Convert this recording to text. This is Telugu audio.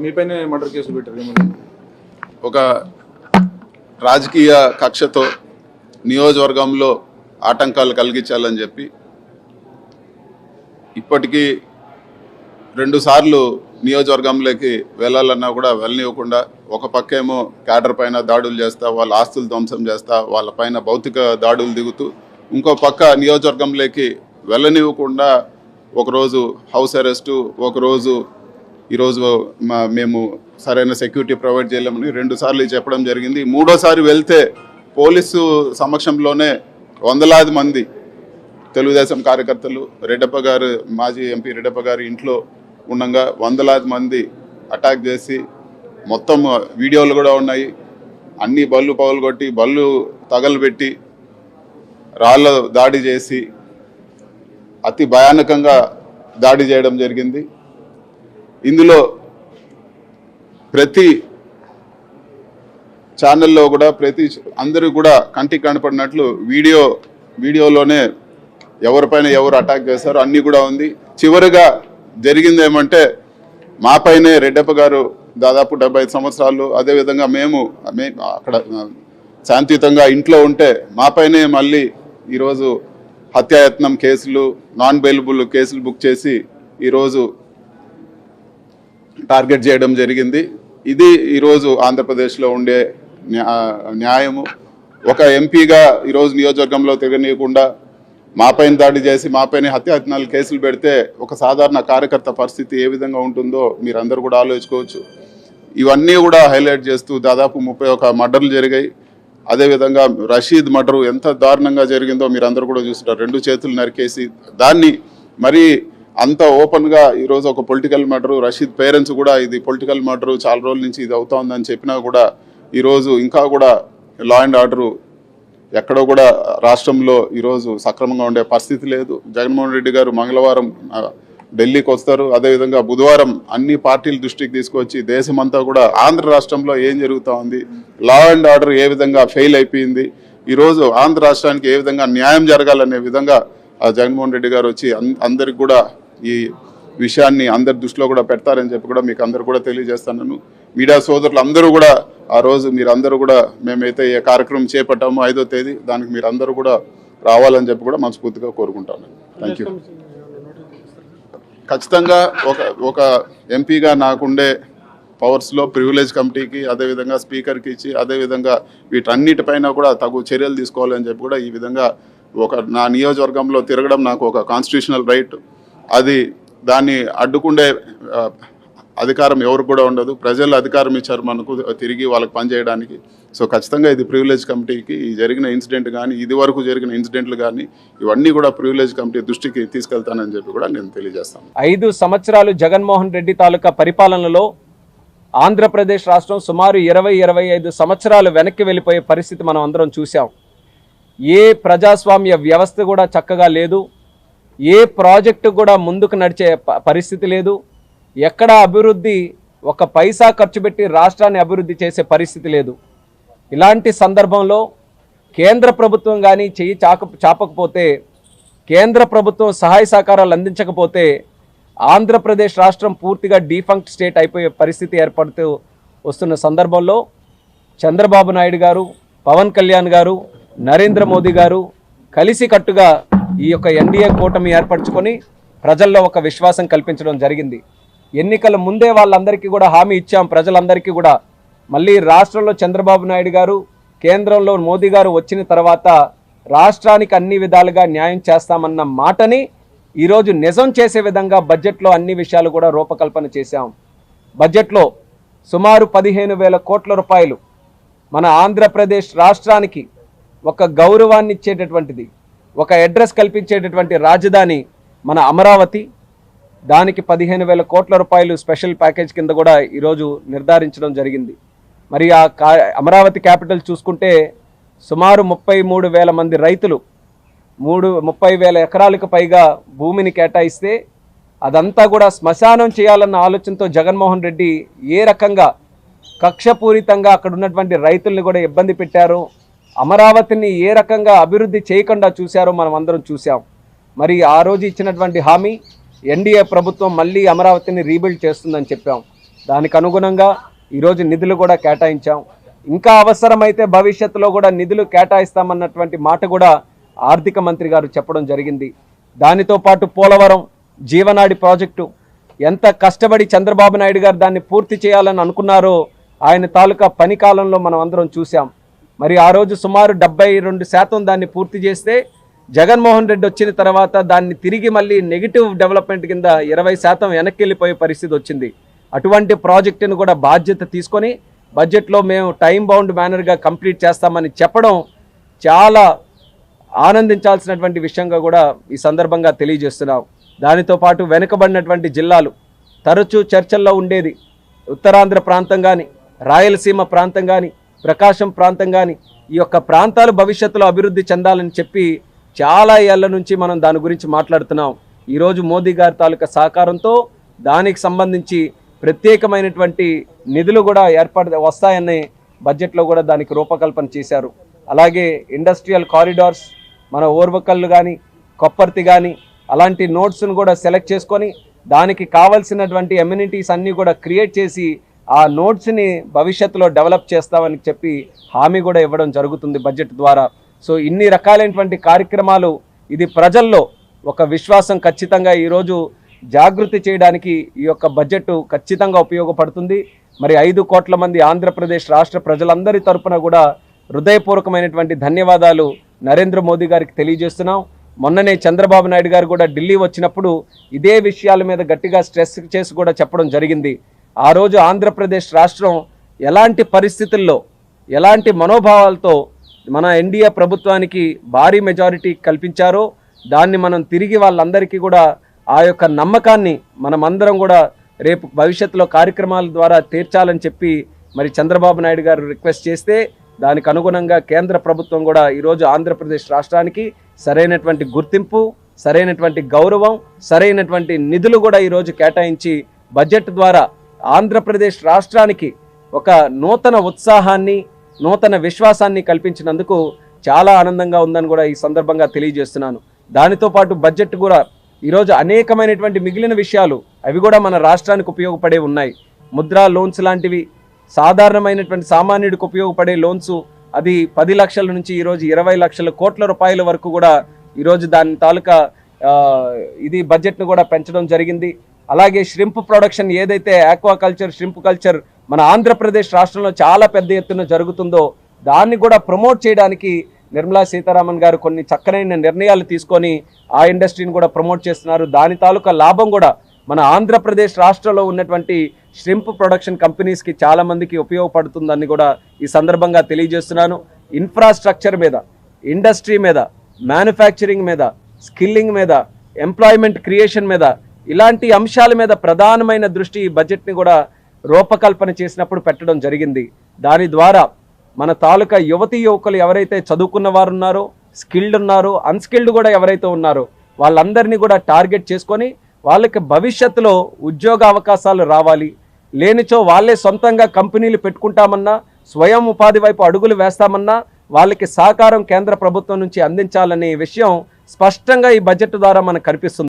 మీపైనే మర్డర్ కేసులు పెట్టారు ఒక రాజకీయ కక్షతో నియోజకవర్గంలో ఆటంకాలు కలిగించాలని చెప్పి ఇప్పటికీ రెండుసార్లు నియోజకవర్గంలోకి వెళ్ళాలన్నా కూడా వెళ్ళనివ్వకుండా ఒక పక్కేమో క్యాడర్ పైన దాడులు చేస్తా వాళ్ళ ఆస్తులు ధ్వంసం చేస్తా వాళ్ళ పైన భౌతిక దాడులు దిగుతూ ఇంకో పక్క నియోజకవర్గంలోకి వెళ్ళనివ్వకుండా ఒకరోజు హౌస్ అరెస్టు ఒకరోజు ఈరోజు మా మేము సరైన సెక్యూరిటీ ప్రొవైడ్ చేయలేమని రెండు సార్లు చెప్పడం జరిగింది. మూడోసారి వెళ్తే పోలీసు సమక్షంలోనే వందలాది మంది తెలుగుదేశం కార్యకర్తలు రెడ్డప్ప గారు మాజీ ఎంపీ రెడ్డప్ప గారి ఇంట్లో ఉండగా వందలాది మంది అటాక్ చేసి మొత్తం వీడియోలు కూడా ఉన్నాయి. అన్ని బళ్ళు పగులు కొట్టి బళ్ళు తగలబెట్టి రాళ్ళ దాడి చేసి అతి భయానకంగా దాడి చేయడం జరిగింది. ఇందులో ప్రతి ఛానల్లో కూడా ప్రతి అందరూ కూడా కంటికి కనపడినట్లు వీడియో వీడియోలోనే ఎవరిపైన ఎవరు అటాక్ చేశారో అన్నీ కూడా ఉంది. చివరిగా జరిగింది ఏమంటే మాపైనే రెడ్డప్ప గారు దాదాపు డెబ్బై ఐదు సంవత్సరాలు అదేవిధంగా మేము మే- అక్కడ శాంతియుతంగా ఇంట్లో ఉంటే మాపైనే మళ్ళీ ఈరోజు హత్యాయత్నం కేసులు నాన్ బెయిలబుల్ కేసులు బుక్ చేసి ఈరోజు టార్గెట్ చేయడం జరిగింది. ఇది ఈరోజు ఆంధ్రప్రదేశ్లో ఉండే న్యాయము. ఒక ఎంపీగా ఈరోజు నియోజకవర్గంలో తిరగనీయకుండా మాపైన దాడి చేసి మాపైన హత్యాయత్నాలు కేసులు పెడితే ఒక సాధారణ కార్యకర్త పరిస్థితి ఏ విధంగా ఉంటుందో మీరు అందరూ కూడా ఆలోచించుకోవచ్చు. ఇవన్నీ కూడా హైలైట్ చేస్తూ దాదాపు ముప్పై ఒక మర్డర్లు జరిగాయి. అదేవిధంగా రషీద్ మర్డర్ ఎంత దారుణంగా జరిగిందో మీరు అందరూ కూడా చూస్తున్నారు రెండు చేతులు నరికేసి దాన్ని మరి అంత ఓపెన్గా ఈరోజు ఒక పొలిటికల్ మర్డర్ రషీద్ పేరెంట్స్ కూడా ఇది పొలిటికల్ మర్డర్ చాలా రోజుల నుంచి ఇది అవుతా ఉందని చెప్పినా కూడా ఈరోజు ఇంకా కూడా లా అండ్ ఆర్డర్ ఎక్కడో కూడా రాష్ట్రంలో ఈరోజు సక్రమంగా ఉండే పరిస్థితి లేదు. జగన్మోహన్ రెడ్డి గారు మంగళవారం ఢిల్లీకి వస్తారు. అదేవిధంగా బుధవారం అన్ని పార్టీల దృష్టికి తీసుకొచ్చి దేశమంతా కూడా ఆంధ్ర రాష్ట్రంలో ఏం జరుగుతూ ఉంది లా అండ్ ఆర్డర్ ఏ విధంగా ఫెయిల్ అయిపోయింది ఈరోజు ఆంధ్ర రాష్ట్రానికి ఏ విధంగా న్యాయం జరగాలనే విధంగా జగన్మోహన్ రెడ్డి గారు వచ్చి అందరికి కూడా ఈ విషయాన్ని అందరి దృష్టిలో కూడా పెడతారని చెప్పి కూడా మీకు అందరు కూడా తెలియజేస్తున్నాను మీడియా సోదరులు అందరూ కూడా ఆ రోజు మీరు అందరూ కూడా మేమైతే ఏ కార్యక్రమం చేపట్టామో ఐదో తేదీ దానికి మీరు అందరూ కూడా రావాలని చెప్పి కూడా మనస్ఫూర్తిగా కోరుకుంటాను. థ్యాంక్ యూ ఖచ్చితంగా ఒక ఒక ఎంపీగా నాకుండే పవర్స్లో ప్రివిలేజ్ కమిటీకి అదేవిధంగా స్పీకర్కి ఇచ్చి అదేవిధంగా వీటన్నిటిపైన కూడా తగు చర్యలు తీసుకోవాలని చెప్పి కూడా ఈ విధంగా ఒక నా నియోజకవర్గంలో తిరగడం నాకు ఒక కాన్స్టిట్యూషనల్ రైట్ అది దాన్ని అడ్డుకుండే అధికారం ఎవరికి కూడా ఉండదు. ప్రజలు అధికారం ఇచ్చారు మనకు తిరిగి వాళ్ళకి పనిచేయడానికి సో ఖచ్చితంగా ఇది ప్రివిలేజ్ కమిటీకి జరిగిన ఇన్సిడెంట్ కానీ ఇది వరకు జరిగిన ఇన్సిడెంట్లు కానీ ఇవన్నీ కూడా ప్రివిలేజ్ కమిటీ దృష్టికి తీసుకెళ్తానని చెప్పి కూడా నేను తెలియజేస్తాను. ఐదు సంవత్సరాలు జగన్మోహన్ రెడ్డి తాలూకా పరిపాలనలో ఆంధ్రప్రదేశ్ రాష్ట్రం సుమారు ఇరవై ఇరవై ఐదు సంవత్సరాలు వెనక్కి వెళ్ళిపోయే పరిస్థితి మనం అందరం చూసాం ఏ ప్రజాస్వామ్య వ్యవస్థ కూడా చక్కగా లేదు. ఏ ప్రాజెక్టు కూడా ముందుకు నడిచే ప- పరిస్థితి లేదు. ఎక్కడ అభివృద్ధి ఒక పైసా ఖర్చు పెట్టి రాష్ట్రాన్ని అభివృద్ధి చేసే పరిస్థితి లేదు. ఇలాంటి సందర్భంలో కేంద్ర ప్రభుత్వం కానీ చెయ్యి చాక చాపకపోతే కేంద్ర ప్రభుత్వం సహాయ సహకారాలు అందించకపోతే ఆంధ్రప్రదేశ్ రాష్ట్రం పూర్తిగా డీఫంక్ట్ స్టేట్ అయిపోయే పరిస్థితి ఏర్పడుతూ వస్తున్న సందర్భంలో చంద్రబాబు నాయుడు గారు పవన్ కళ్యాణ్ గారు నరేంద్ర మోదీ గారు కలిసికట్టుగా ఈ యొక్క ఎన్డీఏ కూటమి ఏర్పరచుకొని ప్రజల్లో ఒక విశ్వాసం కల్పించడం జరిగింది. ఎన్నికల ముందే వాళ్ళందరికీ కూడా హామీ ఇచ్చాం. ప్రజలందరికీ కూడా. మళ్ళీ రాష్ట్రంలో చంద్రబాబు నాయుడు గారు కేంద్రంలో మోదీ గారు వచ్చిన తర్వాత రాష్ట్రానికి అన్ని విధాలుగా న్యాయం చేస్తామన్న మాటని ఈరోజు నిజం చేసే విధంగా బడ్జెట్లో అన్ని విషయాలు కూడా రూపకల్పన చేశాం. బడ్జెట్లో సుమారు పదిహేను వేల కోట్ల రూపాయలు మన ఆంధ్రప్రదేశ్ రాష్ట్రానికి ఒక గౌరవాన్ని ఇచ్చేటటువంటిది. ఒక అడ్రస్ కల్పించేటటువంటి రాజధాని మన అమరావతి. దానికి పదిహేను వేల కోట్ల రూపాయలు స్పెషల్ ప్యాకేజ్ కింద కూడా ఈరోజు నిర్ధారించడం జరిగింది. మరి ఆ కా అమరావతి క్యాపిటల్ చూసుకుంటే సుమారు ముప్పై మూడు వేల మంది రైతులు మూడు ముప్పై వేల ఎకరాలకు పైగా భూమిని కేటాయిస్తే అదంతా కూడా శ్మశానం చేయాలన్న ఆలోచనతో జగన్మోహన్ రెడ్డి ఏ రకంగా కక్షపూరితంగా అక్కడ ఉన్నటువంటి రైతుల్ని కూడా ఇబ్బంది పెట్టారు. అమరావతిని ఏ రకంగా అభివృద్ధి చేయకుండా చూశారో మనం అందరం చూసాం మరి ఆ రోజు ఇచ్చినటువంటి హామీ ఎన్డీఏ ప్రభుత్వం మళ్ళీ అమరావతిని రీబిల్డ్ చేస్తుందని చెప్పాం. దానికి అనుగుణంగా ఈరోజు నిధులు కూడా కేటాయించాం. ఇంకా అవసరమైతే భవిష్యత్తులో కూడా నిధులు కేటాయిస్తామన్నటువంటి మాట కూడా ఆర్థిక మంత్రి గారు చెప్పడం జరిగింది. దానితో పాటు పోలవరం జీవనాడి ప్రాజెక్టు ఎంత కష్టపడి చంద్రబాబు నాయుడు గారు దాన్ని పూర్తి చేయాలని అనుకున్నారో ఆయన తాలూకా పని కాలంలో మనం అందరం చూసాం మరి ఆ రోజు సుమారు డెబ్బై రెండు శాతం దాన్ని పూర్తి చేస్తే జగన్మోహన్ రెడ్డి వచ్చిన తర్వాత దాన్ని తిరిగి మళ్ళీ నెగిటివ్ డెవలప్మెంట్ కింద ఇరవై శాతం వెనక్కి వెళ్ళిపోయే పరిస్థితి వచ్చింది. అటువంటి ప్రాజెక్టును కూడా బాధ్యత తీసుకొని బడ్జెట్లో మేము టైం బౌండ్ మేనర్గా కంప్లీట్ చేస్తామని చెప్పడం చాలా ఆనందించాల్సినటువంటి విషయంగా కూడా ఈ సందర్భంగా తెలియజేస్తున్నాం. దానితో పాటు వెనుకబడినటువంటి జిల్లాలు తరచూ చర్చల్లో ఉండేది ఉత్తరాంధ్ర ప్రాంతం కానీ రాయలసీమ ప్రాంతం కానీ ప్రకాశం ప్రాంతం కానీ ఈ యొక్క ప్రాంతాలు భవిష్యత్తులో అభివృద్ధి చెందాలని చెప్పి చాలా ఏళ్ళ నుంచి మనం దాని గురించి మాట్లాడుతున్నాం. ఈరోజు మోదీ గారి తాలూకా సహకారంతో దానికి సంబంధించి ప్రత్యేకమైనటువంటి నిధులు కూడా ఏర్పడ వస్తాయని బడ్జెట్లో కూడా దానికి రూపకల్పన చేశారు. అలాగే ఇండస్ట్రియల్ కారిడార్స్ మన ఓర్వకల్లు కానీ కొప్పర్తి కానీ అలాంటి నోట్స్ను కూడా సెలెక్ట్ చేసుకొని దానికి కావాల్సినటువంటి ఎమ్యూనిటీస్ అన్నీ కూడా క్రియేట్ చేసి ఆ నోట్స్ని భవిష్యత్తులో డెవలప్ చేస్తామని చెప్పి హామీ కూడా ఇవ్వడం జరుగుతుంది బడ్జెట్ ద్వారా. సో ఇన్ని రకాలైనటువంటి కార్యక్రమాలు ఇది ప్రజల్లో ఒక విశ్వాసం ఖచ్చితంగా ఈరోజు జాగృతి చేయడానికి ఈ యొక్క బడ్జెట్ ఖచ్చితంగా ఉపయోగపడుతుంది. మరి ఐదు కోట్ల మంది ఆంధ్రప్రదేశ్ రాష్ట్ర ప్రజలందరి తరపున కూడా హృదయపూర్వకమైనటువంటి ధన్యవాదాలు నరేంద్ర మోదీ గారికి తెలియజేస్తున్నాం. మొన్ననే చంద్రబాబు నాయుడు గారు కూడా ఢిల్లీ వచ్చినప్పుడు ఇదే విషయాల మీద గట్టిగా స్ట్రెస్ చేసి కూడా చెప్పడం జరిగింది. ఆ రోజు ఆంధ్రప్రదేశ్ రాష్ట్రం ఎలాంటి పరిస్థితుల్లో ఎలాంటి మనోభావాలతో మన ఎన్డీఏ ప్రభుత్వానికి భారీ మెజారిటీ కల్పించారో దాన్ని మనం తిరిగి వాళ్ళందరికీ కూడా ఆ యొక్క నమ్మకాన్ని మనమందరం కూడా రేపు భవిష్యత్తులో కార్యక్రమాల ద్వారా తీర్చాలని చెప్పి మరి చంద్రబాబు నాయుడు గారు రిక్వెస్ట్ చేస్తే దానికి అనుగుణంగా కేంద్ర ప్రభుత్వం కూడా ఈరోజు ఆంధ్రప్రదేశ్ రాష్ట్రానికి సరైనటువంటి గుర్తింపు సరైనటువంటి గౌరవం సరైనటువంటి నిధులు కూడా ఈరోజు కేటాయించి బడ్జెట్ ద్వారా ఆంధ్రప్రదేశ్ రాష్ట్రానికి ఒక నూతన ఉత్సాహాన్ని నూతన విశ్వాసాన్ని కల్పించినందుకు చాలా ఆనందంగా ఉందని కూడా ఈ సందర్భంగా తెలియజేస్తున్నాను. దానితో పాటు బడ్జెట్ కూడా ఈరోజు అనేకమైనటువంటి మిగిలిన విషయాలు అవి కూడా మన రాష్ట్రానికి ఉపయోగపడే ఉన్నాయి. ముద్రా లోన్స్ లాంటివి సాధారణమైనటువంటి సామాన్యుడికి ఉపయోగపడే లోన్స్ అది పది లక్షల నుంచి ఈరోజు ఇరవై లక్షల కోట్ల రూపాయల వరకు కూడా ఈరోజు దాని తాలూకా ఇది బడ్జెట్ను కూడా పెంచడం జరిగింది. అలాగే ష్రింప్ ప్రొడక్షన్ ఏదైతే ఆక్వాకల్చర్ ష్రింప్ కల్చర్ మన ఆంధ్రప్రదేశ్ రాష్ట్రంలో చాలా పెద్ద ఎత్తున జరుగుతుందో దాన్ని కూడా ప్రమోట్ చేయడానికి నిర్మలా సీతారామన్ గారు కొన్ని చక్కనైన నిర్ణయాలు తీసుకొని ఆ ఇండస్ట్రీని కూడా ప్రమోట్ చేస్తున్నారు. దాని తాలూకా లాభం కూడా మన ఆంధ్రప్రదేశ్ రాష్ట్రంలో ఉన్నటువంటి ష్రింప్ ప్రొడక్షన్ కంపెనీస్కి చాలామందికి ఉపయోగపడుతుందని కూడా ఈ సందర్భంగా తెలియజేస్తున్నాను. ఇన్ఫ్రాస్ట్రక్చర్ మీద ఇండస్ట్రీ మీద మ్యానుఫ్యాక్చరింగ్ మీద స్కిల్లింగ్ మీద ఎంప్లాయ్మెంట్ క్రియేషన్ మీద ఇలాంటి అంశాల మీద ప్రధానమైన దృష్టి ఈ బడ్జెట్ని కూడా రూపకల్పన చేసినప్పుడు పెట్టడం జరిగింది. దాని ద్వారా మన తాలూకా యువతీ యువకులు ఎవరైతే చదువుకున్న వారు ఉన్నారో స్కిల్డ్ ఉన్నారో అన్స్కిల్డ్ కూడా ఎవరైతే ఉన్నారో వాళ్ళందరినీ కూడా టార్గెట్ చేసుకొని వాళ్ళకి భవిష్యత్తులో ఉద్యోగ అవకాశాలు రావాలి. లేనిచో వాళ్ళే సొంతంగా కంపెనీలు పెట్టుకుంటామన్నా స్వయం ఉపాధి వైపు అడుగులు వేస్తామన్నా వాళ్ళకి సహకారం కేంద్ర ప్రభుత్వం నుంచి అందించాలనే విషయం స్పష్టంగా ఈ బడ్జెట్ ద్వారా మనకు కనిపిస్తుంది.